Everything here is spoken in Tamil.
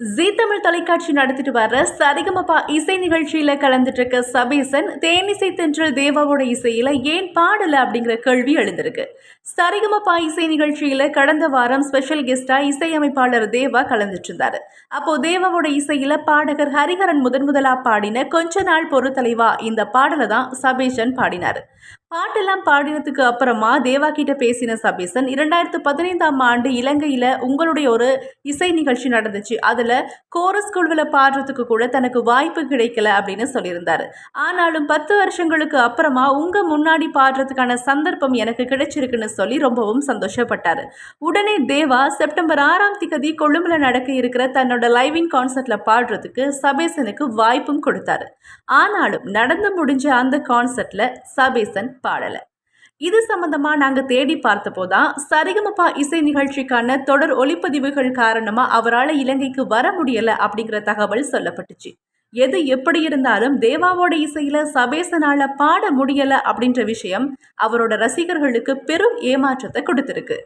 ஜீ தமிழ் தொலைக்காட்சி நடத்திட்டு வர்ற சரிகமபா இசை நிகழ்ச்சியில கலந்துட்டு இருக்க சபீசன் தேனிசை தென்றல் தேவாவோட இசையில ஏன் பாடல அப்படிங்கிற கேள்வி எழுந்திருக்கு. சரிகமபா இசை நிகழ்ச்சியில கடந்த வாரம் ஸ்பெஷல் கெஸ்டா இசையமைப்பாளர் தேவா கலந்துட்டு இருந்தாரு அப்போ தேவாவோட இசையில பாடகர் ஹரிஹரன் முதன் முதலா பாடின கொஞ்ச நாள் பொறுத்தலைவா இந்த பாடலை தான் சபீசன் பாடினாரு. பாட்டெல்லாம் பாடினதுக்கு அப்புறமா தேவா கிட்ட பேசின சபீசன் இரண்டாயிரத்து பதினைந்தாம் ஆண்டு இலங்கையில உங்களுடைய ஒரு இசை நிகழ்ச்சி நடந்துச்சு. அதுல கோரஸ் குழுவில் பாடுறதுக்கு கூட தனக்கு வாய்ப்பு கிடைக்கல அப்படின்னு சொல்லியிருந்தாரு. ஆனாலும் பத்து வருஷங்களுக்கு அப்புறமா உங்க முன்னாடி பாடுறதுக்கான சந்தர்ப்பம் எனக்கு கிடைச்சிருக்குன்னு சொல்லி ரொம்பவும் சந்தோஷப்பட்டாரு. உடனே தேவா செப்டம்பர் ஆறாம் திகதி கொழும்புல நடக்க இருக்கிற தன்னோட லைவிங் கான்சர்ட்ல பாடுறதுக்கு சபேசனுக்கு வாய்ப்பும் கொடுத்தாரு. ஆனாலும் நடந்து முடிஞ்ச அந்த கான்சர்ட்ல சபேசன் பாடலை. இது சம்பந்தமா நாங்க தேடி பார்த்தபோதான் சரிகமபா இசை நிகழ்ச்சிக்கான தொடர் ஒளிப்பதிவுகள் காரணமா அவரால் இலங்கைக்கு வர முடியல அப்படிங்கிற தகவல் சொல்லப்பட்டுச்சு. எது எப்படி இருந்தாலும் தேவாவோட இசையில சபேசனால பாட முடியல அப்படின்ற விஷயம் அவரோட ரசிகர்களுக்கு பெரும் ஏமாற்றத்தை கொடுத்திருக்கு.